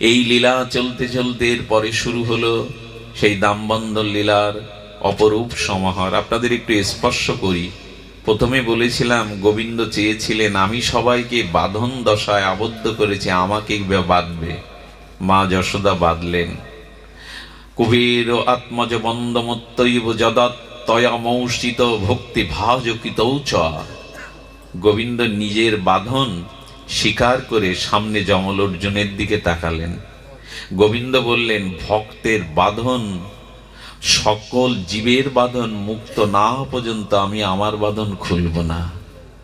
এই লীলা চলতে চলতে পরে শুরু হলো সেই দামবন্দর লীলার অপরূপ সমাহার। আপনাদের একটু স্পর্শ করি। প্রথমে বলেছিলাম, গোবিন্দ চেয়েছিলেন, আমি সবাইকে বাঁধন দশায় আবদ্ধ করেছি, আমাকে বাঁধবে। মা যশোদা বাঁধলেন। কুবের আত্মজ বন্দমত্তৈব যদত্তয়ামৌষিত ভক্তি ভাজকিত চ। গোবিন্দ নিজের বাঁধন স্বীকার করে সামনে জমল অর্জুনের দিকে তাকালেন। গোবিন্দ বললেন, ভক্তের বাঁধন, সকল জীবের বাঁধন মুক্ত না হওয়া পর্যন্ত আমি আমার বাঁধন খুলব না।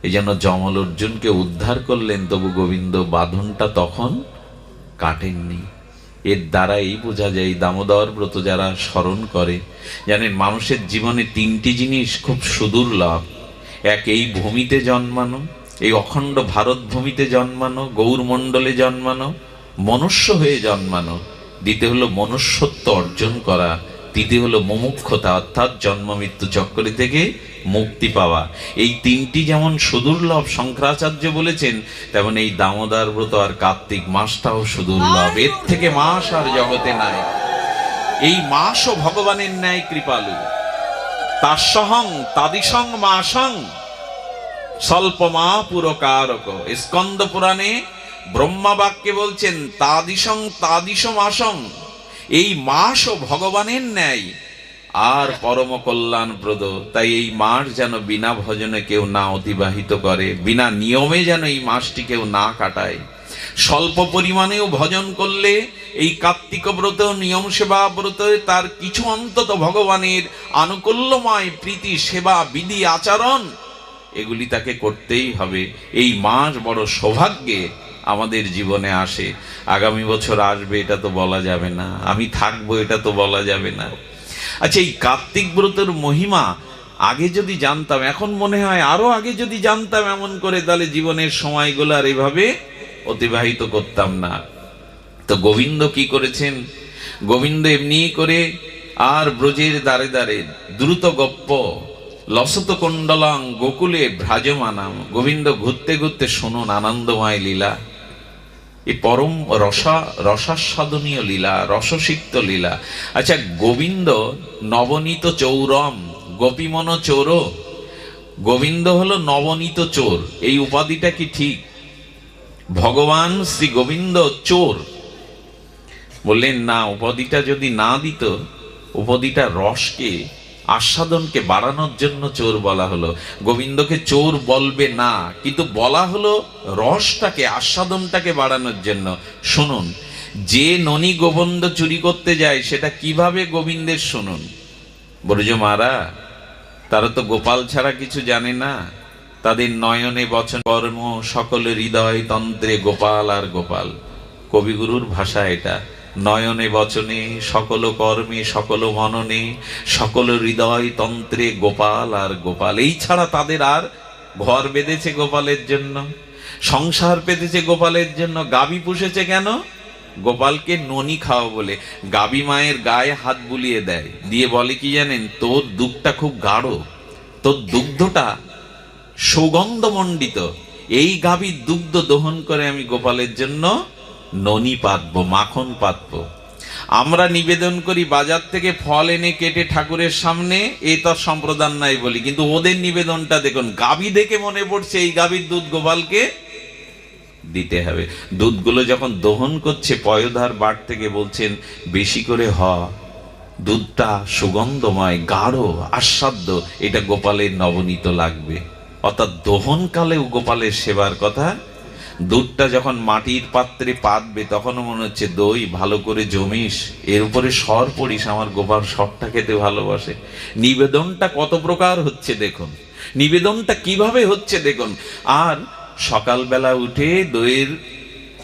এই জন্য জমল অর্জুনকে উদ্ধার করলেন, তবু গোবিন্দ বাঁধনটা তখন কাটেননি। এর দ্বারা এই বোঝা যায়, দামোদর ব্রত যারা স্মরণ করে, জানেন মানুষের জীবনে তিনটি জিনিস খুব সুদুর্লভ এক, এই ভূমিতে জন্মানো এই অখণ্ড ভারত ভূমিতে জন্মানো, গৌরমণ্ডলে জন্মানো, মনুষ্য হয়ে জন্মানো দ্বিতীয় হলো মনুষ্যত্ব অর্জন করা তৃতীয় হলো মুমুক্ষতা, অর্থাৎ জন্ম, মৃত্যু চক্করি থেকে মুক্তি পাওয়া। এই তিনটি যেমন সুদুর্লভ, শঙ্করাচার্য বলেছেন, তেমন এই দামোদর ব্রত আর কার্তিক মাসটাও সুদুর্লভ। এর থেকে মাস আর জগতে নাই। এই মাসও ভগবানের ন্যায় কৃপালু। তাসহং তাদিসং মাসং স্বল্প মা পুরকারক। স্কন্দ পুরাণে ব্রহ্মা বাক্যে বলছেন, তাদিসং তাদিস মাসং এই মাসও ভগবানের ন্যায়। আর পরম কল্যাণপ্রদ তাই এই মাস যেন বিনা ভজনে কেউ না অতিবাহিত করে, বিনা নিয়মে যেন এই মাসটি কেউ না কাটায়। স্বল্প পরিমাণেও ভজন করলে এই কার্তিক ব্রত, নিয়ম সেবা ব্রত, তার কিছু অন্তত ভগবানের আনুকূল্যময় প্রীতি, সেবা, বিধি, আচরণ এগুলি তাকে করতেই হবে। এই মাস বড় সৌভাগ্যে আমাদের জীবনে আসে। আগামী বছর আসবে, এটা তো বলা যাবে না। আমি থাকব, এটা তো বলা যাবে না। আচ্ছা এই কার্তিক ব্রতের মহিমা আগে যদি জানতাম, এখন মনে হয় আরও আগে যদি জানতাম এমন করে, তাহলে জীবনের সময়গুলো আর এভাবে অতিবাহিত করতাম না। তো গোবিন্দ কি করেছেন? গোবিন্দ এমনি করে আর ব্রজের দ্বারে দ্বারে দ্রুত গপ্প লসত কুণ্ডলাং গোকুলে ভ্রাজমানাম, গোবিন্দ ঘুরতে ঘুরতে শুনুন আনন্দময় লীলা। এই পরম রসা, রসাস্বাদনীয় লীলা, রসসিক্ত লীলা। আচ্ছা গোবিন্দ নবনীত চৌরম, গোপীমন চোর। গোবিন্দ হলো নবনীত চোর, এই উপাধিটা কি ঠিক? ভগবান শ্রী গোবিন্দ চোর। বললেন, না, উপাধিটা যদি না দিত, উপাধিটা রসকে আস্বাদনকে বাড়ানোর জন্য চোর বলা হলো। গোবিন্দকে চোর বলবে না, কিন্তু বলা হলো রসটাকে, আস্বাদনটাকে বাড়ানোর জন্য। শুনুন, যে ননী গোবিন্দ চুরি করতে যায়, সেটা কীভাবে গোবিন্দের শুনুন? বরুজ মারা, তারা তো গোপাল ছাড়া কিছু জানে না। তাদের নয়নে বচন, কর্ম, সকল হৃদয় তন্ত্রে গোপাল আর গোপাল। কবিগুরুর ভাষা এটা। নয়নে বচনে, সকল কর্মে, সকল মননে, সকল হৃদয় তন্ত্রে গোপাল আর গোপাল। এই ছাড়া তাদের আর ঘর বেঁধেছে গোপালের জন্য, সংসার পেতেছে গোপালের জন্য, গাবি পুষেছে কেন? গোপালকে ননি খাওয়া বলে, গাবি মায়ের গায়ে হাত বুলিয়ে দেয়। দিয়ে বলে কি জানেন, তোর দুধটা খুব গাঢ়, তোর দুগ্ধটা সুগন্ধমণ্ডিত, এই গাভীর দুগ্ধ দহন করে আমি গোপালের জন্য ননি পাতব, মাখন পাতব। আমরা নিবেদন করি, বাজার থেকে ফল এনে কেটে ঠাকুরের সামনে, এ তো সম্প্রদান নাই বলি, কিন্তু ওদের নিবেদনটা দেখুন গাভী দেখে মনে পড়ছে, এই গাভীর দুধ গোপালকে দিতে হবে। দুধগুলো যখন দহন করছে, পয়োধার বাট থেকে বলছেন, বেশি করে হ, দুধটা সুগন্ধময়, গাঢ় আস্বাদ্য এটা গোপালের নবনীত লাগবে। অর্থাৎ দহনকালেও গোপালের সেবার কথা দুধটা যখন মাটির পাত্রে পাতবে, তখনও মনে হচ্ছে, দই, ভালো করে জমিস। এর উপরে সর পড়িস, আমার গোপাল সরটা খেতে ভালোবাসে। নিবেদনটা কত প্রকার হচ্ছে দেখুন। নিবেদনটা কীভাবে হচ্ছে দেখুন। আর সকালবেলা উঠে দইয়ের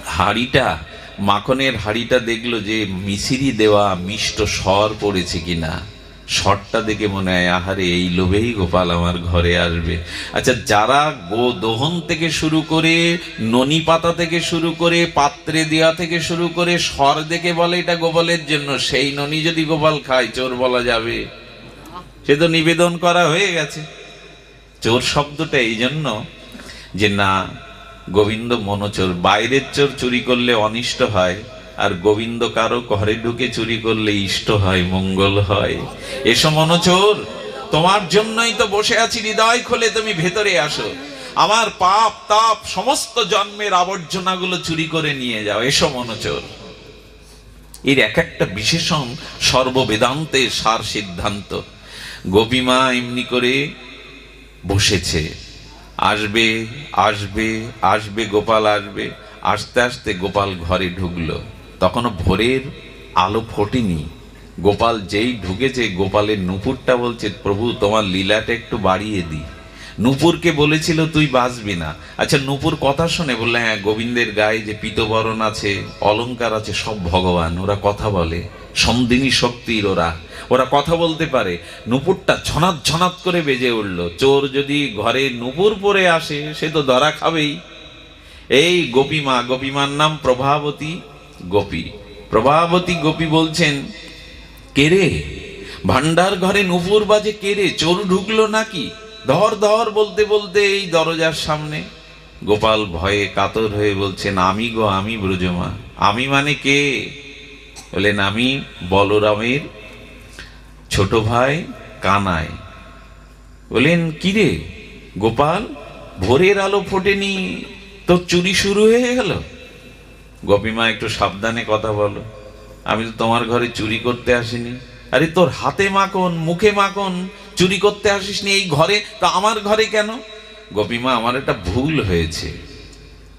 হাড়িটা, মাখনের হাড়িটা দেখল যে মিশিরি দেওয়া মিষ্ট স্বর পড়েছে কিনা? শটটা দেখে মনে হয়, আহারে, এই লোভেই গোপাল আমার ঘরে আসবে। আচ্ছা যারা গো দহন থেকে শুরু করে ননি পাতা থেকে শুরু করে, পাত্রে দেওয়া থেকে শুরু করে, স্বর দেখে বলে, এটা গোপালের জন্য। সেই ননি যদি গোপাল খায়, চোর বলা যাবে। সে তো নিবেদন করা হয়ে গেছে। চোর শব্দটা এই জন্য যে, না, গোবিন্দ মনোচোর। বাইরের চোর চুরি করলে অনিষ্ট হয়। আর গোবিন্দ কারও ঘরে ঢুকে চুরি করলে ইষ্ট হয়, মঙ্গল হয়। এসো মনোচোর, তোমার জন্যই তো বসে আছি, হৃদয় খোলে তুমি ভেতরে আসো। আমার পাপ, তাপ, সমস্ত জন্মের আবর্জনাগুলো চুরি করে নিয়ে যাও। এসো মনোচোর। এর এক একটা বিশেষণ সর্ববেদান্তের সার সিদ্ধান্ত। গোপীমা এমনি করে বসেছে। আসবে আসবে আসবে, গোপাল আসবে। আস্তে আস্তে গোপাল ঘরে ঢুকলো। তখনও ভোরের আলো ফোটেনি। গোপাল যেই ঢুকেছে, গোপালের নুপুরটা বলছে, প্রভু, তোমার লীলাটা একটু বাড়িয়ে দি নুপুরকে বলেছিল, তুই বাঁচবি না। আচ্ছা নুপুর কথা শুনে বললে হ্যাঁ গোবিন্দের গায়ে যে পিতবরণ আছে, অলংকার আছে, সব ভগবান, ওরা কথা বলে সন্দিনী শক্তির ওরা। ওরা কথা বলতে পারে। নুপুরটা ছনাত ছনাত করে বেজে উঠল, চোর যদি ঘরে নুপুর পরে আসে, সে তো ধরা খাবেই। এই গোপীমা, গোপীমার নাম প্রভাবতী গোপী। প্রভাবতী গোপী বলছেন কেরে ভান্ডার ঘরে নুপুর বাজে কেরে চোর ঢুকলো নাকি? ধর ধর বলতে বলতে এই দরজার সামনে। গোপাল ভয়ে কাতর হয়ে বলছেন, আমি গো, আমি ব্রজমা। আমি মানে কে? বলেন আমি বলরামের ছোট ভাই কানাই। বলেন কিরে গোপাল? ভোরের আলো ফোটেনি, তোর চুরি শুরু হয়ে গেল? গোপীমা, একটু সাবধানে কথা বলো। আমি তো তোমার ঘরে চুরি করতে আসিনি। আরে, তোর হাতে মাখন, মুখে মাখন, চুরি করতে আসিসনি এই ঘরে? তা আমার ঘরে কেন? গোপীমা, আমার একটা ভুল হয়েছে।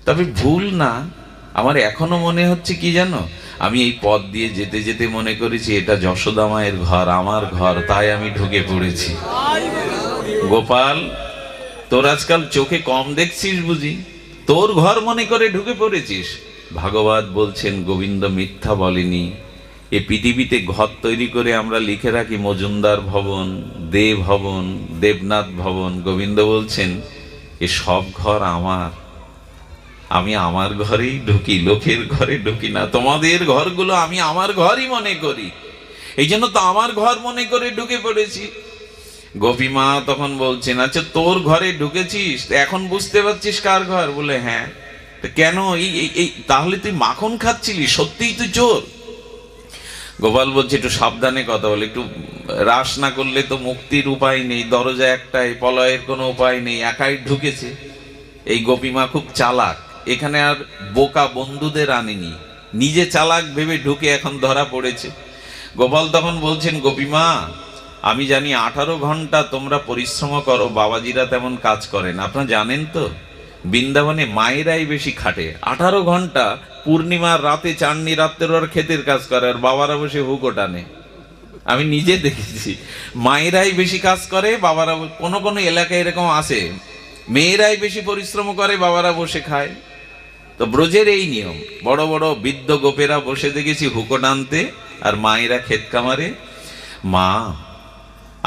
তবে ভুল না, আমার এখনও মনে হচ্ছে কি জানো? আমি এই পথ দিয়ে যেতে যেতে মনে করেছি, এটা যশোদা মায়ের ঘর, আমার ঘর, তাই আমি ঢুকে পড়েছি। গোপাল, তোর আজকাল চোখে কম দেখছিস বুঝি? তোর ঘর মনে করে ঢুকে পড়েছিস। ভাগবত বলছেন, গোবিন্দ মিথ্যা বলেনি। এ পৃথিবীতে ঘর তৈরি করে আমরা লিখে রাখি মজুমদার ভবন দে ভবন, দেবনাথ ভবন। গোবিন্দ বলছেন, এ সব ঘর আমার। আমি আমার ঘরেই ঢুকি, লোকের ঘরে ঢুকি না। তোমাদের ঘরগুলো আমি আমার ঘরই মনে করি। এই জন্য তো আমার ঘর মনে করে ঢুকে পড়েছি। গোপীমা তখন বলছেন আচ্ছা তোর ঘরে ঢুকেছিস? এখন বুঝতে পারছিস কার ঘর? বলে হ্যাঁ। কেন? এই, এই- তাহলে তুই মাখন খাচ্ছিলি? সত্যিই তুই চোর গোপাল বলছে, একটু সাবধানে কথা বলে, একটু রাস না করলে তো মুক্তির উপায় নেই, দরজা একটাই, পলয়ের কোনো উপায় নেই, একাই ঢুকেছে। এই গোপীমা খুব চালাক, এখানে আর বোকা বন্ধুদের আনেনি। নিজে চালাক ভেবে ঢুকে এখন ধরা পড়েছে। গোপাল তখন বলছেন, গোপীমা, আমি জানি আঠারো ঘণ্টা তোমরা পরিশ্রম করো, বাবাজিরা তেমন কাজ করেন, আপনারা জানেন তো? বৃন্দাবনে মায়েরাই বেশি খাটে। আঠারো ঘণ্টা পূর্ণিমার রাতে চাননি রাত্রের ওর ক্ষেতের কাজ করে আর বাবারা বসে হুকো টানে। আমি নিজে দেখেছি, মায়েরাই বেশি কাজ করে, বাবারা কোনো কোনো এলাকায় এরকম আছে। মেয়েরাই বেশি পরিশ্রম করে, বাবারা বসে খায়। তো ব্রজের এই নিয়ম, বড় বড় বৃদ্ধ গোপেরা বসে দেখেছি হুকো টানতে, আর মায়েরা ক্ষেত কামারে মা,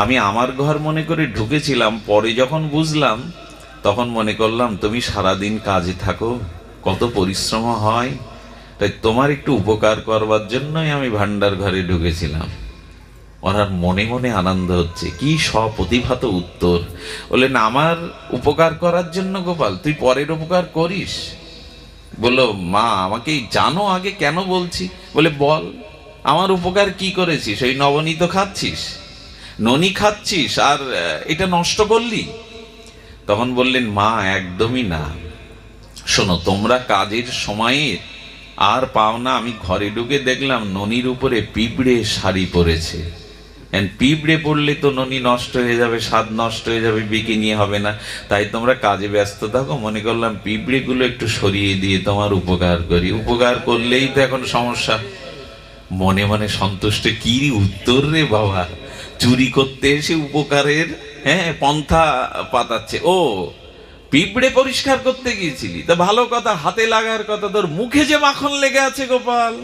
আমি আমার ঘর মনে করে ঢুকেছিলাম, পরে যখন বুঝলাম তখন মনে করলাম, তুমি সারাদিন কাজে থাকো, কত পরিশ্রম হয়। তাই তোমার একটু উপকার করবার জন্যই আমি ভান্ডার ঘরে ঢুকেছিলাম। ওনার মনে মনে আনন্দ হচ্ছে, কি স্বপ্রতিভাত উত্তর। বললেন, আমার উপকার করার জন্য গোপাল, তুই পরের উপকার করিস? বলল, মা, আমাকে জানো আগে কেন বলছি? বলে বল, আমার উপকার কি করেছিস? ওই নবনীত খাচ্ছিস? ননি খাচ্ছিস? আর এটা নষ্ট করলি? তখন বললেন, মা, একদমই না। শোনো, তোমরা কাজের সময়ে আর পাও না। আমি ঘরে ঢুকে দেখলাম ননির উপরে পিঁপড়ে শাড়ি পরেছে। পিঁপড়ে পড়লে তো ননি নষ্ট হয়ে যাবে, স্বাদ নষ্ট হয়ে যাবে, বিকি নিয়ে হবে না। তাই তোমরা কাজে ব্যস্ত থাকো। মনে করলাম পিঁপড়েগুলো একটু সরিয়ে দিয়ে তোমার উপকার করি। উপকার করলেই তো এখন সমস্যা। মনে মনে সন্তুষ্ট, কি উত্তর রে বাবা। চুরি করতে এসে উপকারের হ্যাঁ পন্থা পাতাচ্ছে। ও, পিঁপড়ে পরিষ্কার করতে গিয়েছিলি? তা ভালো কথা, হাতে লাগার কথা, তোর মুখে যে মাখন লেগে আছে গোপাল।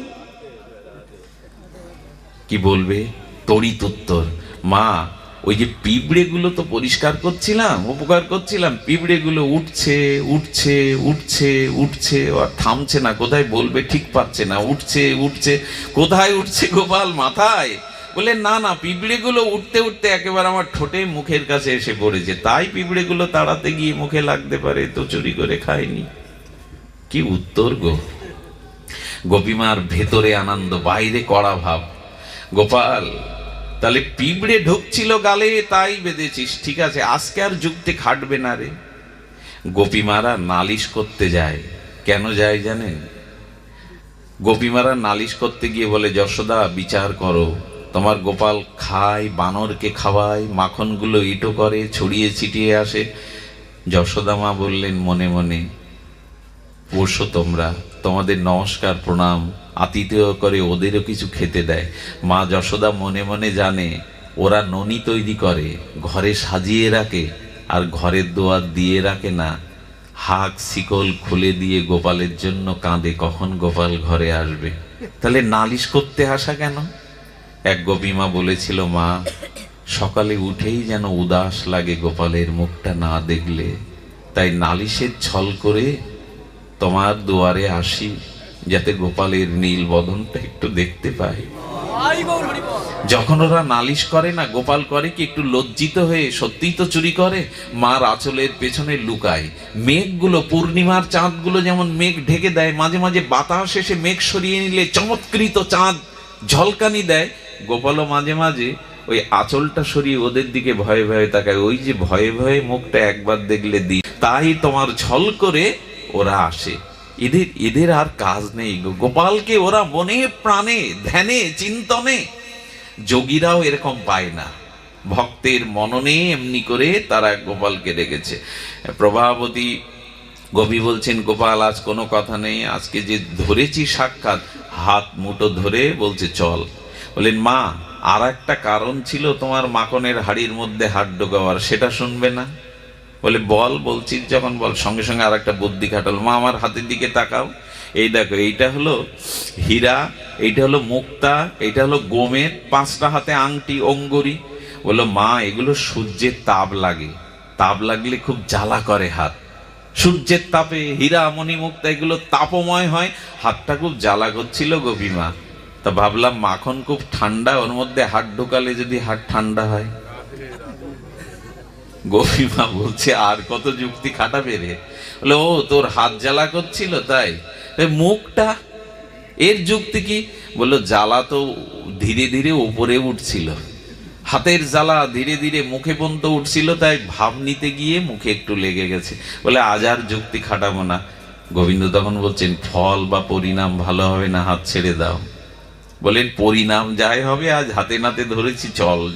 কি বলবে? তড়িৎ উত্তর। মা, ওই যে পিঁপড়ে গুলো তো পরিষ্কার করছিলাম, উপকার করছিলাম পিঁপড়ে গুলো উঠছে উঠছে উঠছে উঠছে আর থামছে না, কোথায় বলবে ঠিক পাচ্ছে না, উঠছে উঠছে, কোথায় উঠছে গোপাল, মাথায়? বলে, না না পিঁপড়ে গুলো উঠতে উঠতে একেবারে আমার ঠোঁটে মুখের কাছে এসে পড়েছে। তাই পিঁপড়ে গুলো তাড়াতে গিয়ে মুখে লাগতে পারে, তো চুরি করে খায়নি। কি উত্তর গো? গোপীমার ভেতরে আনন্দ, বাইরে কড়া ভাব। গোপাল, তাহলে পিঁপড়ে ঢুকছিল গালে, তাই বেঁধেছিস, ঠিক আছে, আজকে আর যুক্তি খাটবে না রে। গোপীমারা নালিশ করতে যায়। কেন যায় জানেন? গোপীমারা নালিশ করতে গিয়ে বলে, যশোদা, বিচার করো। তোমার গোপাল খায়, বানরকে খাওয়ায়, মাখনগুলো ইটো করে, ছড়িয়ে ছিটিয়ে আসে। যশোদা মা বললেন, মনে মনে, পোষো তোমরা, তোমাদের নমস্কার, প্রণাম, আতিথেয় করে ওদেরও কিছু খেতে দেয়। মা যশোদা মনে মনে জানে, ওরা ননি তৈরি করে, ঘরে সাজিয়ে রাখে, আর ঘরের দোয়ার দিয়ে রাখে না। হাক শিকল খুলে দিয়ে গোপালের জন্য কাঁদে, কখন গোপাল ঘরে আসবে? তাহলে নালিশ করতে আসা কেন? এক গোপীমা বলেছিল মা সকালে উঠেই যেন উদাস লাগে গোপালের মুখটা না দেখলে। তাই নালিশের ছল করে তোমার দুয়ারে আসি যাতে গোপালের নীল বদনটা একটু দেখতে পাই। যখন ওরা নালিশ করে না গোপাল করে কি একটু লজ্জিত হয়ে সত্যিই তো চুরি করে? মার আঁচলের পেছনে লুকায় মেঘগুলো পূর্ণিমার চাঁদগুলো যেমন মেঘ ঢেকে দেয় মাঝে মাঝে বাতাস এসে মেঘ সরিয়ে নিলে চমৎকৃত চাঁদ ঝলকানি দেয়। গোপালও মাঝে মাঝে ওই আঁচলটা সরিয়ে ওদের দিকে ভয়ে ভয়ে তাকায়। ওই যে ভয়ে ভয়ে মুখটা একবার দেখলে দি তাই তোমার ঝল করে ওরা আসে। এদের এদের আর কাজ নেই গোপালকে ওরা মনে প্রাণে, ধ্যানে, চিন্তনে। যোগীরাও এরকম পায় না। ভক্তের মননে এমনি করে তারা গোপালকে রেখেছে প্রভাবতী কবি বলছেন, গোপাল, আজ কোনো কথা নেই। আজকে যে ধরেছি সাক্ষাৎ, হাত মুঠো ধরে বলছে, চল। বলেন, মা আর একটা কারণ ছিল তোমার মাকনের হাড়ির মধ্যে হাত ঢোকাবার, সেটা শুনবে না? বলে, বল বলছিস যখন বল, সঙ্গে সঙ্গে আর একটা বুদ্ধি খাটাল। মা, আমার হাতের দিকে তাকাও। এই দেখো, এইটা হলো হীরা, এইটা হলো মুক্তা, এইটা হলো গোমের পাঁচটা হাতে আংটি, অঙ্গুরি। বলল, মা, এগুলো সূর্যের তাপ লাগে। তাপ লাগলে খুব জ্বালা করে হাত। সূর্যের তাপে হীরা মণি মুক্তা, এগুলো তাপময় হয়। হাতটা খুব জ্বালা করছিল গোপীমা তা ভাবলাম মাখন খুব ঠান্ডা, ওর মধ্যে হাত ঢোকালে যদি হাত ঠান্ডা হয়। গভীমা বলছে, আর কত যুক্তি খাটাবে রে? বলে, ও, তোর হাত জ্বালা করছিল তাই? মুখটা? এর যুক্তি কি? বলল, জ্বালা তো ধীরে ধীরে উপরে উঠছিল। হাতের জ্বালা ধীরে ধীরে মুখে পর্যন্ত উঠছিল, তাই ভাব নিতে গিয়ে মুখে একটু লেগে গেছে। বলে, আজ আর যুক্তি খাটাবো না। গোবিন্দ তখন বলছেন, ফল বা পরিণাম ভালো হবে না, হাত ছেড়ে দাও। বলেন, পরিণাম যাই হবে, আজ হাতে নাতে ধরেছি চল।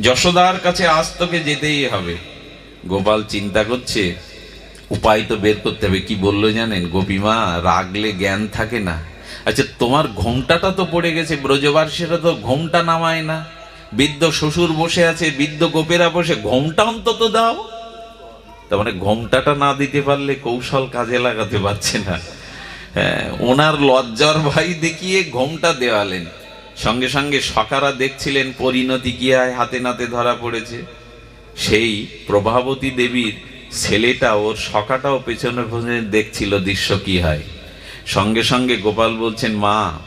যশোদার কাছে আজ তোকে যেতেই হবে। গোপাল চিন্তা করছে, উপায় তো বের করতে হবে, কি বলল জানেন? গোপীমা রাগলে জ্ঞান থাকে না। আচ্ছা তোমার ঘোমটাটা তো পড়ে গেছে, ব্রজবার সেটা তো ঘোমটা নামায় না। বৃদ্ধ শ্বশুর বসে আছে, বৃদ্ধ গোপেরা বসে, ঘোমটা অন্তত দাও। তার মানে ঘোমটাটা না দিতে পারলে কৌশল কাজে লাগাতে পারছে না। ওনার লজ্জার ভাই দেখিয়ে ঘোমটা দেওয়ালেন। সঙ্গে সঙ্গে সকারা দেখছিলেন পরিণতি হয় হাতে নাতে ধরা পড়েছে। সেই প্রভাবতী দেবীর ছেলেটা ওর সকাটাও পেছনে পেছনে দেখছিল দৃশ্য কি হয়। সঙ্গে সঙ্গে গোপাল বলছেন, মা,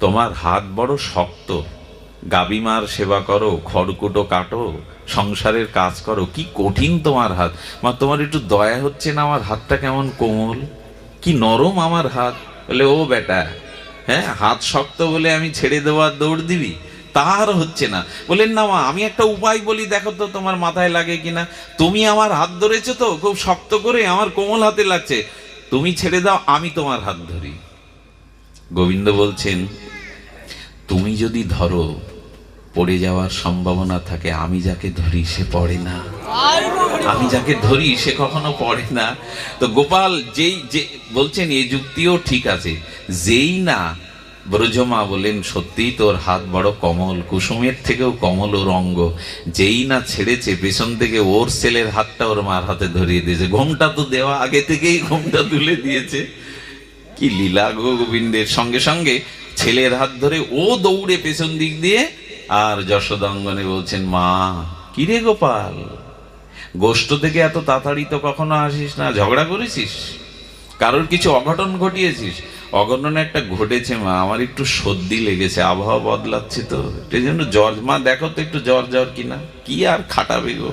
তোমার হাত বড় শক্ত। গাবিমার সেবা করো, খড়কুটো কাটো, সংসারের কাজ করো। কি কঠিন তোমার হাত। মা, তোমার একটু দয়া হচ্ছে না? আমার হাতটা কেমন কোমল? কি নরম আমার হাত। বলে, ও বেটা হ্যাঁ হাত শক্ত বলে আমি ছেড়ে দেওয়ার দৌড় দিবি? তার হচ্ছে না। বলেন না মা, আমি একটা উপায় বলি, দেখো তো তোমার মাথায় লাগে কিনা। তুমি আমার হাত ধরেছো তো, খুব শক্ত করে আমার কোমল হাতে লাগছে। তুমি ছেড়ে দাও, আমি তোমার হাত ধরি। গোবিন্দ বলছেন, তুমি যদি ধরো পড়ে যাওয়ার সম্ভাবনা থাকে, আমি যাকে ধরি সে পড়ে না। আমি যাকে ধরি সে কখনো পড়ে না। তো গোপাল, যেই যে বলছেন এই যুক্তিও ঠিক আছে। যেই না, ব্রজমা বলেন, সত্যিই তোর হাত বড় কমল, কুসুমের থেকেও কমল ওর অঙ্গ। যেই না ছেড়েছে, পেছন থেকে ওর ছেলের হাতটা ওর মার হাতে ধরিয়ে দিয়েছে। ঘোমটা তো দেওয়া আগে থেকেই ঘোমটা তুলে দিয়েছে। কি লীলা গোবিন্দের। সঙ্গে সঙ্গে ছেলের হাত ধরে ও দৌড়ে পেছন দিক দিয়ে আর যশোদাঙ্গনে বলছেন, মা, কিরে গোপাল? গোষ্ঠ থেকে এত তাড়াতাড়ি তো কখনো আসিস না, ঝগড়া করেছিস? কারোর কিছু অঘটন ঘটিয়েছিস? অঘটন একটা ঘটেছে, মা, আমার একটু সর্দি লেগেছে, আবহাওয়া বদলাচ্ছে তো এই জন্য জ্বর, মা, দেখো তো একটু জ্বর জ্বর কিনা, কি আর খাটাবে গো?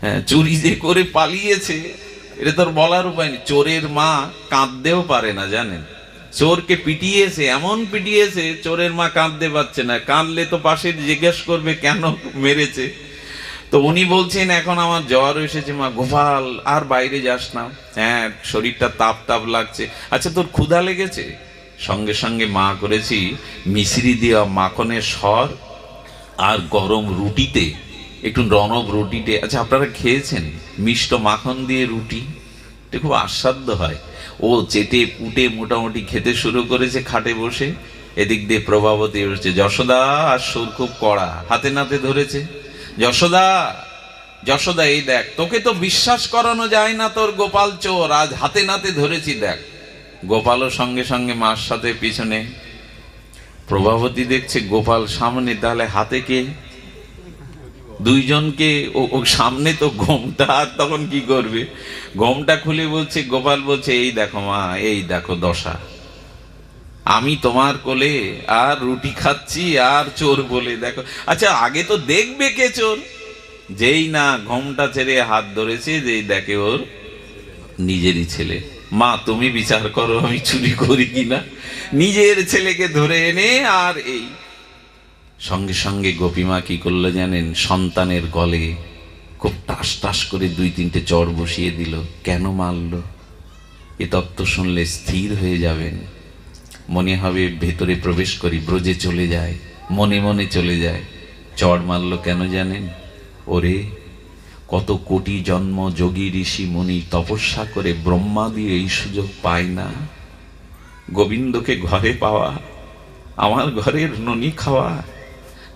হ্যাঁ চুরি যে করে পালিয়েছে, এটা তোর বলার উপায় নেই, চোরের মা কাঁদতেও পারে না, জানেন? চোরকে পিটিয়েছে, এমন পিটিয়েছে, চোরের মা কাঁদতে পারছে না। কাঁদলে তো পাশে জিজ্ঞেস করবে, কেন মেরেছে? তো উনি বলছেন, এখন আমার জ্বর এসেছে মা, গোপাল, আর বাইরে যাস না। হ্যাঁ শরীরটা তাপ তাপ লাগছে। আচ্ছা তোর ক্ষুধা লেগেছে? সঙ্গে সঙ্গে মা করেছি মিশ্রি দেওয়া মাখনের সর আর গরম রুটিতে, একটু রনব রুটিতে। আচ্ছা আপনারা খেয়েছেন? মিষ্ট মাখন দিয়ে রুটি? এটা খুব আস্বাদ্য হয়। ও চেটে পুটে মোটামুটি খেতে শুরু করেছে খাটে বসে। এদিক দিয়ে প্রভাবতী হচ্ছে যশোদা, আর সুর খুব কড়া, হাতে নাতে ধরেছে। যশোদা যশোদা, এই দেখ, তোকে তো বিশ্বাস করানো যায় না তোর গোপাল চোর, আজ হাতে নাতে ধরেছি দেখ। গোপালও সঙ্গে সঙ্গে মার সাথে পিছনে। প্রভাবতী দেখছে গোপাল সামনে, তাহলে হাতে কে? দুইজনকে ও সামনে তো আর তখন কি করবে? ঘোমটা খুলে বলছে, গোপাল বলছে, এই দেখো মা, এই দেখো দশা। আমি তোমার কোলে আর রুটি খাচ্ছি, আর চোর বলে, দেখো। আচ্ছা আগে তো দেখবে কে চোর? যেই না ঘোমটা ছেড়ে হাত ধরেছে, যেই দেখে ওর নিজেরই ছেলে। মা, তুমি বিচার করো, আমি চুরি করি কিনা? নিজের ছেলেকে ধরে এনে আর এই সঙ্গে সঙ্গে গোপীমা কি করল জানেন? সন্তানের গলে খুব টাস টাস করে দুই তিনটে চড় বসিয়ে দিল। কেন মারলো? এ তত্ত্ব শুনলে স্থির হয়ে যাবেন। মনে হবে ভেতরে প্রবেশ করি, ব্রজে চলে যায়, মনে মনে চলে যায়। চড় মারলো কেন জানেন? ওরে, কত কোটি জন্ম যোগী ঋষি মুনি তপস্যা করে ব্রহ্মা দিয়ে এই সুযোগ পায় না? গোবিন্দকে ঘরে পাওয়া, আমার ঘরের ননি খাওয়া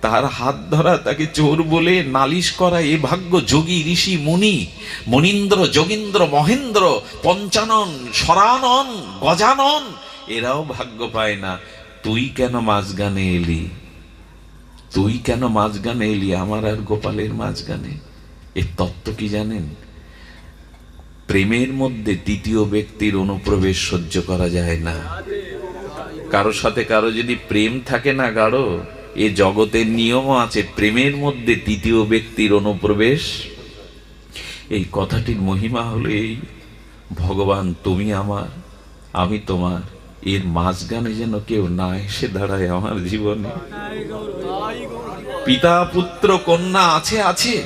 তার হাত ধরা তাকে চোর বলে নালিশ করা এ ভাগ্য যোগী ঋষি মুনি। মনীন্দ্র, যোগীন্দ্র, মহেন্দ্র, পঞ্চানন, সরানন, গজানন, এরাও ভাগ্য পায় না। তুই কেন মাঝগানে এলি? তুই কেন মাঝগানে এলি? আমার আর গোপালের মাঝগানে এর তত্ত্ব কি জানেন? প্রেমের মধ্যে তৃতীয় ব্যক্তির অনুপ্রবেশ সহ্য করা যায় না। কারোর সাথে কারও যদি প্রেম থাকে না গাঢ় এ জগতের নিয়মও আছে, প্রেমের মধ্যে তৃতীয় ব্যক্তির অনুপ্রবেশ। এই কথাটির মহিমা হলো এই, ভগবান তুমি আমার, আমি তোমার। এর মাঝখানে যেন কেউ না এসে দাঁড়ায় আমার জীবনে। পিতা, পুত্র, কন্যা আছে আছে।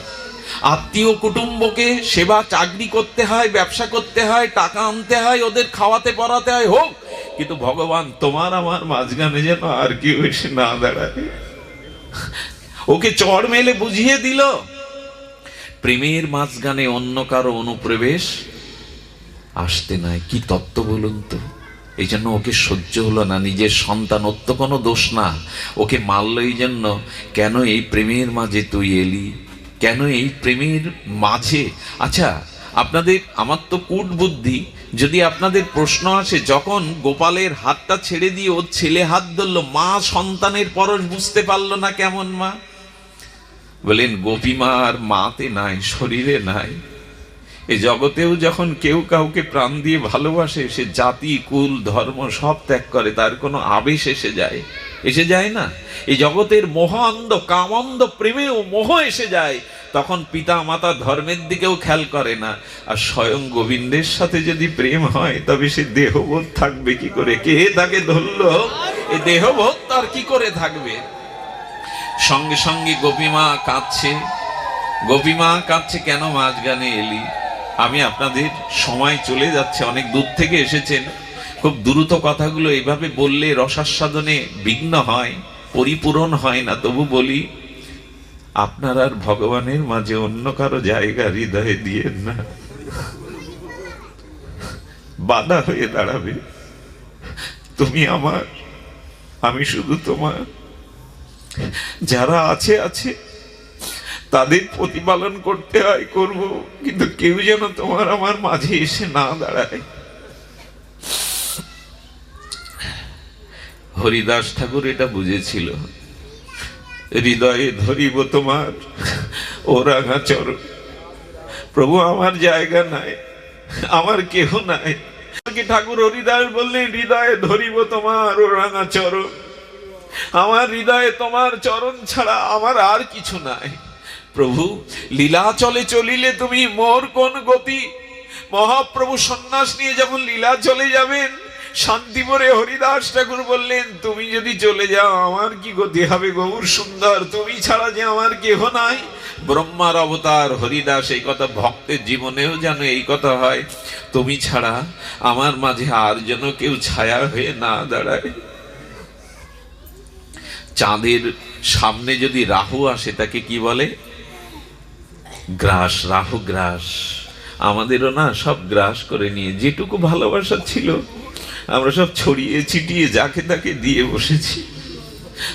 আত্মীয়, কুটুম্বকে সেবা, চাকরি করতে হয়, ব্যবসা করতে হয়, টাকা আনতে হয়, ওদের খাওয়াতে, পড়াতে হয়, হোক। কিন্তু ভগবান, তোমার আমার মাঝখানে যেন আর কেউ এসে না দাঁড়ায়। ওকে চড় মেলে বুঝিয়ে দিল। প্রেমের মাঝখানে অন্য কারও অনুপ্রবেশ আসতে নাই। কি তত্ত্ব বলুন তো? এই জন্য ওকে সহ্য হলো না। নিজের সন্তান তো কোনো দোষ না। ওকে মারলো এই জন্য, কেন এই প্রেমের মাঝে তুই এলি? কেন এই প্রেমের মাঝে? আচ্ছা আপনাদের, আমার তো কূট বুদ্ধি যদি আপনাদের প্রশ্ন আসে, যখন গোপালের হাতটা ছেড়ে দিয়ে ওর ছেলে হাত ধরলো, মা সন্তানের পরশ বুঝতে পারল না কেমন মা? বলেন গোপীমা আর মাতে নাই, শরীরে নাই। এ জগতেও যখন কেউ কাউকে প্রাণ দিয়ে ভালোবাসে, সে জাতি, কুল, ধর্ম সব ত্যাগ করে, তার কোনো আবেশ এসে যায়। এসে যায় না? এই জগতের মোহ অন্ধ কামন্দ প্রেমেও মোহ এসে যায়। তখন পিতা মাতা ধর্মের দিকেও খেয়াল করে না। আর স্বয়ং গোবিন্দের সাথে যদি প্রেম হয়, তবে সে দেহবোধ থাকবে কি করে? কে তাকে ধরলো? এই দেহবোধ তার কি করে থাকবে? সঙ্গে সঙ্গে গোপীমা কাঁদছে। গোপীমা কাঁদছে, কেন মাঝগানে এলি? আমি আপনাদের সময় চলে যাচ্ছে, অনেক দূর থেকে এসেছেন। খুব দ্রুত কথাগুলো এইভাবে বললে রসাস্বাদনে বিঘ্ন হয়, পরিপূরণ হয় না। তবু বলি আপনার আর ভগবানের মাঝে অন্য কারও জায়গা হৃদয়ে দিয়েন না। বাধা হয়ে দাঁড়াবে। তুমি আমার, আমি শুধু তোমার। যারা আছে আছে। তাদের প্রতিপালন করতে হয় করব, কিন্তু কেউ যেন তোমার আমার মাঝে এসে না দাঁড়ায়। হরিদাস ঠাকুর এটা বুঝেছিল। হৃদয়ে ধরিব তোমার। ও রাঙা চরণ প্রভু, আমার জায়গা নাই। আমার কেহ নাই। ঠাকুর হরিদাস বললেন, হৃদয়ে ধরিব তোমার, ও রাঙা চরণ আমার হৃদয়ে তোমার চরণ ছাড়া আমার আর কিছু নাই। প্রভু লীলা চলে চলিলে তুমি মোর কোন গতি? মহাপ্রভু সন্ন্যাস নিয়ে যেমন লীলা চলে যাবেন শান্তিপুরে হরিদাস ঠাকুর বললেন, তুমি যদি চলে যাও, আমার কি গতি হবে গৌর সুন্দর? তুমি ছাড়া যে আমার কেহ নাই। ব্রহ্মার অবতার হরিদাস এই কথা ভক্তের জীবনেও যেন এই কথা হয়, তুমি ছাড়া আমার মাঝে আর যেন কেউ ছায়া হয়ে না দাঁড়ায়। চাঁদের সামনে যদি রাহু আসে, তাকে কি বলে? গ্রাস, রাহু, গ্রাস। আমাদেরও না সব গ্রাস করে নিয়ে, যেটুকু ভালোবাসা ছিল আমরা সব ছড়িয়ে ছিটিয়ে যাকে তাকে দিয়ে বসেছি।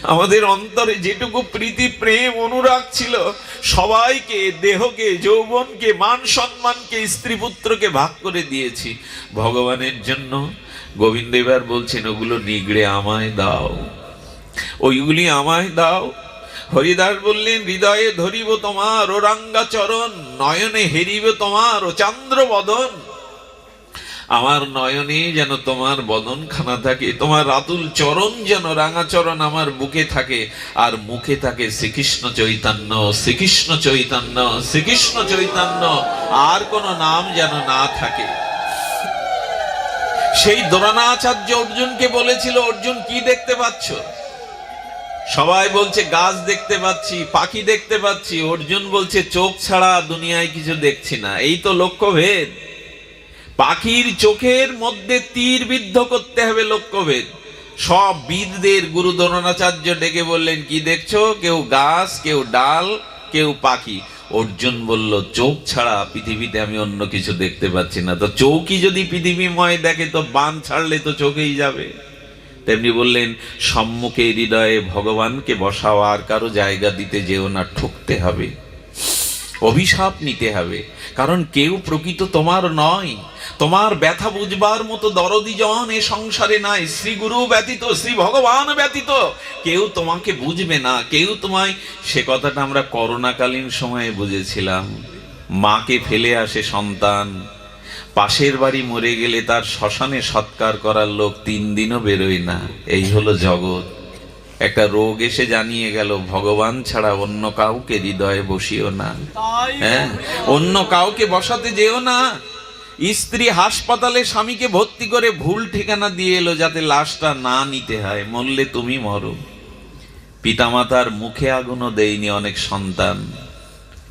আমাদের অন্তরে যেটুকু প্রীতি, প্রেম, অনুরাগ ছিল, সবাইকে, দেহকে, যৌবনকে, মান সম্মানকে, স্ত্রী পুত্রকে ভাগ করে দিয়েছি। ভগবানের জন্য গোবিন্দ এবার বলছেন, ওগুলো নিগড়ে আমায় দাও। ওইগুলি আমায় দাও। হরিদাস বললেন, হৃদয়ে ধরিব তোমার, ও রাঙ্গা চরণ নয়নে হেরিব তোমার, ও চান্দ্র বদন আমার নয়নে যেন তোমার বদন খানা থাকে, তোমার রাতুল চরণ যেন রাঙা চরণ আমার বুকে থাকে, আর মুখে থাকে শ্রীকৃষ্ণ চৈতন্য শ্রীকৃষ্ণ চৈতন্য শ্রীকৃষ্ণ চৈতন্য, আর কোন নাম যেন না থাকে। সেই দ্রোণাচার্য অর্জুনকে বলেছিল, অর্জুন, কি দেখতে পাচ্ছ? সবাই বলছে, গাছ দেখতে পাচ্ছি, পাখি দেখতে পাচ্ছি। অর্জুন বলছে, চোখ ছাড়া দুনিয়ায় কিছু দেখছি না। এই তো লক্ষ্যভেদ পাখির চোখের মধ্যে তীর বিদ্ধ করতে হবে লক্ষ্যভেদ সব বিদদের গুরু দ্রোণাচার্য ডেকে বললেন, কি দেখছ? কেউ গাছ, কেউ ডাল, কেউ পাখি। অর্জুন বলল, চোখ ছাড়া পৃথিবীতে আমি অন্য কিছু দেখতে পাচ্ছি না। তো চৌকি যদি পৃথিবীময় দেখে, তো বান ছাড়লে তো চোখেই যাবে। তেমনি বললেন, সম্মুখে হৃদয়ে ভগবানকে বসাও, আর কারও জায়গা দিতে যেও না, ঠকতে হবে। অভিশাপ নিতে হবে। কারণ কেউ প্রকৃত তোমার নয়। তোমার ব্যথা বুঝবার মতো দরদি জন এ সংসারে নাই। শ্রী গুরু ব্যতীত, শ্রী ভগবান ব্যতীত কেউ তোমাকে বুঝবে না। কেউ তোমায়, সে কথাটা আমরা করোনাকালীন সময়ে বুঝেছিলাম। মাকে ফেলে আসে সন্তান। পাশের বাড়ি মরে গেলে তার শ্মশানে সৎকার করার লোক তিন দিনও বেরোয় না। এই হলো জগৎ। একটা রোগ এসে জানিয়ে গেল ভগবান ছাড়া অন্য কাউকে হৃদয়ে বসিও না। হ্যাঁ? অন্য কাউকে বসাতে যেও না। স্ত্রী হাসপাতালে স্বামীকে ভর্তি করে ভুল ঠিকানা দিয়ে এলো যাতে লাশটা না নিতে হয়। মরলে তুমি মরো। পিতামাতার মুখে আগুনও দেয়নি অনেক সন্তান।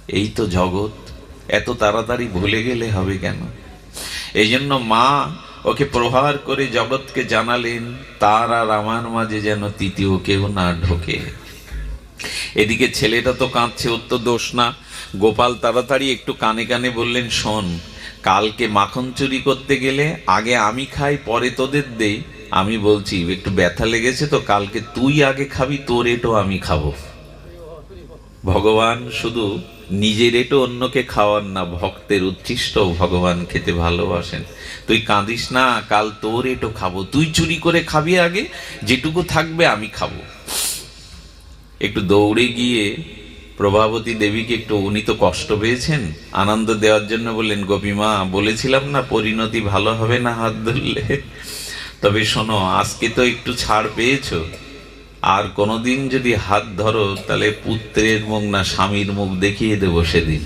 এই তো জগৎ। এত তাড়াতাড়ি ভুলে গেলে হবে কেন? এই জন্য মা ওকে প্রহার করে জগৎকে জানালেন, তার আর আমার মাঝে যেন তৃতীয় কেউ না ঢোকে। এদিকে ছেলেটা তো কাঁদছে, ওর তো দোষ না। গোপাল তাড়াতাড়ি একটু কানে কানে বললেন, শোন, কালকে মাখন চুরি করতে গেলে আগে আমি খাই, পরে তোদের দেই। আমি বলছি, একটু ব্যথা লেগেছে তো, কালকে তুই আগে খাবি, তোর এটো আমি খাব। ভগবান শুধু নিজের এটো অন্যকে খাওয়ান না, ভক্তের উচ্ছিষ্ট ভগবান খেতে ভালোবাসেন। তুই কাঁদিস না, কাল তোর এটো খাব। তুই চুরি করে খাবি আগে, যেটুকু থাকবে আমি খাব। একটু দৌড়ে গিয়ে প্রভাবতী দেবীকে একটু উনি তো কষ্ট পেয়েছেন, আনন্দ দেওয়ার জন্য বললেন গোপীমা বলেছিলাম না পরিণতি ভালো হবে না হাত ধরলে? তবে শোনো, আজকে তো একটু ছাড় পেয়েছ। আর কোনোদিন যদি হাত ধরো, তাহলে পুত্রের মুখ না স্বামীর মুখ দেখিয়ে দেবো সেদিন।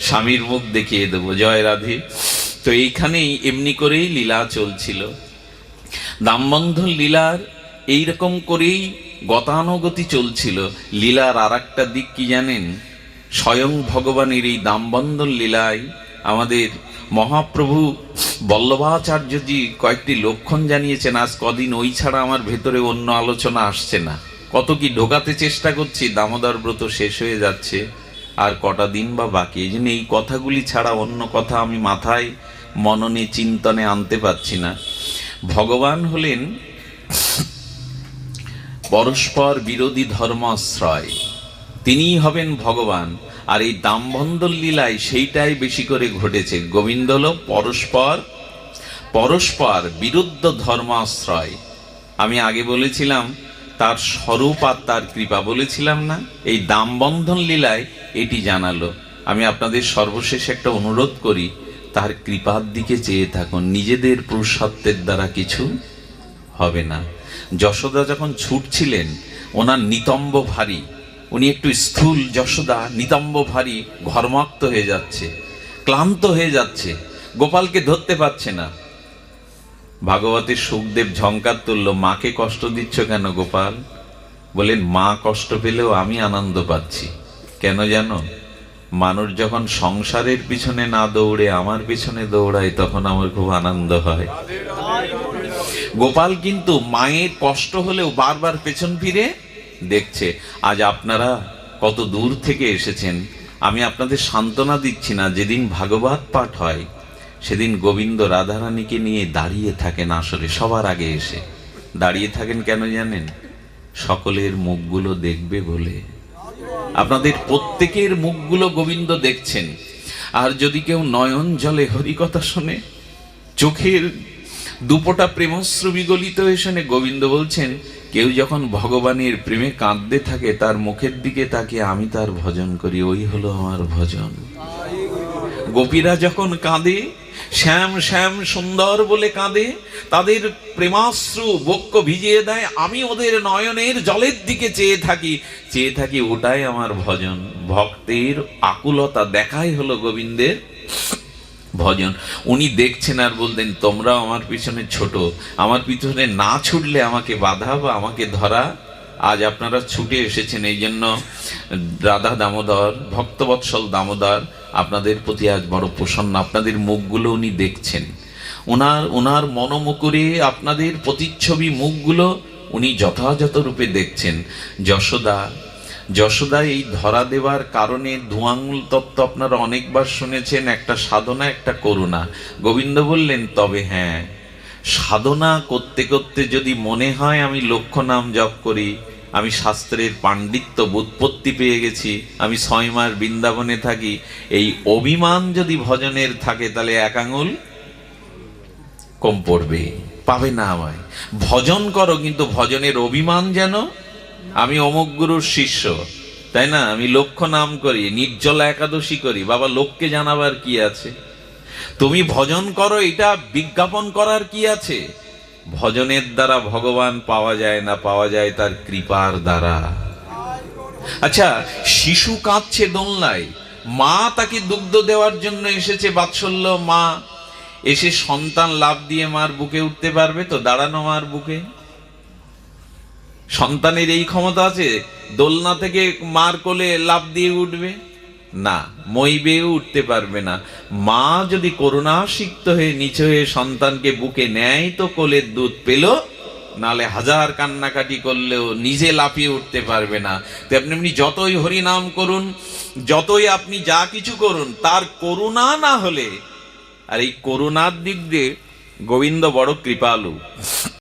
স্বামীর মুখ দেখিয়ে দেবো। জয় রাধে। তো এইখানেই এমনি করেই লীলা চলছিল। দামবন্ধন লীলার এইরকম করেই গতানুগতি চলছিল। লীলার আর একটা দিক কি জানেন? স্বয়ং ভগবানের এই দামবন্ধন লীলায় আমাদের মহাপ্রভু বল্লভাচার্যজি কয়েকটি লক্ষণ জানিয়েছেন, আজ কদিন ওই ছাড়া আমার ভেতরে অন্য আলোচনা আসছে না। কত কি ঢোকাতে চেষ্টা করছি, দামোদর ব্রত শেষ হয়ে যাচ্ছে, আর কটা দিন বা বাকি? এই জন্য এই কথাগুলি ছাড়া অন্য কথা আমি মাথায়, মননে, চিন্তনে আনতে পারছি না। ভগবান হলেন পরস্পর বিরোধী ধর্মাশ্রয়। তিনিই হবেন ভগবান। আর এই দামবন্ধন লীলায় সেইটাই বেশি করে ঘটেছে। গোবিন্দ হল পরস্পর পরস্পর বিরুদ্ধ ধর্মাশ্রয়। আমি আগে বলেছিলাম, তার স্বরূপ আর তার কৃপা বলেছিলাম না। এই দামবন্ধন লীলায় এটি জানালো। আমি আপনাদের সর্বশেষ একটা অনুরোধ করি, তার কৃপার দিকে চেয়ে থাকুন। নিজেদের পুরুষত্বের দ্বারা কিছু হবে না। যশোদা যখন ছুটছিলেন, ওনার নিতম্ব ভারী উনি একটু স্থূল যশোদা, নিতম্ব ভারী, ঘর্মাক্ত হয়ে যাচ্ছে, ক্লান্ত হয়ে যাচ্ছে, গোপালকে ধরতে পারছে না। ভাগবতের সুখদেব ঝঙ্কার তুলল, মাকে কষ্ট দিচ্ছ কেন গোপাল? বলেন, মা কষ্ট পেলেও আমি আনন্দ পাচ্ছি। কেন জানো? মানুষ যখন সংসারের পিছনে না দৌড়ে, আমার পিছনে দৌড়ায়, তখন আমার খুব আনন্দ হয়। গোপাল কিন্তু মায়ের কষ্ট হলেও বারবার পেছন ফিরে দেখছে, আজ আপনারা কত দূর থেকে এসেছেন? আমি আপনাদের সান্ত্বনা দিচ্ছি না, যেদিন ভাগবত পাঠ হয়, সেদিন গোবিন্দ রাধারানীকে নিয়ে দাঁড়িয়ে থাকেন আসলে সবার আগে এসে। দাঁড়িয়ে থাকেন কেন জানেন? সকলের মুখগুলো দেখবে বলে। আপনাদের প্রত্যেকের মুখগুলো গোবিন্দ দেখছেন। আর যদি কেউ নয়ন জলে হরিকথা শোনে, চোখের দুপোটা প্রেমশ্রু বিগলিত হয়ে শোনে, গোবিন্দ বলছেন কেউ যখন ভগবানের প্রেমে কাঁদতে থাকে, তার মুখের দিকে তাকে আমি তার ভজন করি, ওই হলো আমার ভজন। গোপীরা যখন কাঁদে, শ্যাম শ্যাম সুন্দর বলে কাঁদে, তাদের প্রেমাশ্রু বক্ষ ভিজিয়ে দেয়, আমি ওদের নয়নের জলের দিকে চেয়ে থাকি চেয়ে থাকি ওটাই আমার ভজন। ভক্তের আকুলতা দেখাই হলো গোবিন্দের। ভজন। উনি দেখছেন আর বলতেন তোমরাও আমার পিছনে ছোট। আমার পিছনে না ছুটলে আমাকে বাধা বা আমাকে ধরা? আজ আপনারা ছুটে এসেছেন। এই জন্য রাধা দামোদর, ভক্তবৎসল দামোদর, আপনাদের প্রতি আজ বড় প্রসন্ন। আপনাদের মুখগুলো উনি দেখছেন। ওনার ওনার মনোমুকুরে আপনাদের প্রতিচ্ছবি মুখগুলো উনি যথাযথ রূপে দেখছেন। যশোদা যশোদা, এই ধরা দেওয়ার কারণে ধোঁয়াঙ্গুল তত্ত্ব আপনারা অনেকবার শুনেছেন, একটা সাধনা, একটা করুণা। গোবিন্দ বললেন, তবে হ্যাঁ সাধনা করতে করতে যদি মনে হয় আমি লক্ষ্য নাম জপ করি, আমি শাস্ত্রের পাণ্ডিত্য বুৎপত্তি পেয়ে গেছি, আমি ছয় মাস বৃন্দাবনে থাকি, এই অভিমান যদি ভজনের থাকে, তাহলে এক আঙুল কম পড়বে, পাবে না আমায়। ভজন করো, কিন্তু ভজনের অভিমান যেন আমি অমুক গুরুর শিষ্য, তাই না? আমি লক্ষ্য নাম করি, নির্জলা একাদশী করি। বাবা, লোককে জানাবার কি আছে? তুমি ভজন করো, এটা বিজ্ঞাপন করার কি আছে? ভজনের দ্বারা ভগবান পাওয়া যায় না, পাওয়া যায় তার কৃপার দ্বারা। আচ্ছা শিশু কাঁদছে দোলনায়। মা তাকে দুগ্ধ দেওয়ার জন্য এসেছে, বাৎসল্য মা। এসে সন্তান লাভ দিয়ে মার বুকে উঠতে পারবে তো? দাঁড়ানো মার বুকে। সন্তানের এই ক্ষমতা আছে, দোলনা থেকে মার কোলে লাভ দিয়ে উঠবে? না মই বেয়ে উঠতে পারবে না। মা যদি করুণা সিক্ত হয়ে নিচে হয়ে সন্তানকে বুকে নেয়, তো কোলের দুধ পেল, নালে হাজার কান্নাকাটি করলেও নিজে লাফিয়ে উঠতে পারবে না। তো আপনি এমনি যতই হরি নাম করুন, যতই আপনি যা কিছু করুন, তার করুণা না হলে, আর এই করুণার দিক দিয়ে গোবিন্দ বড় কৃপালু।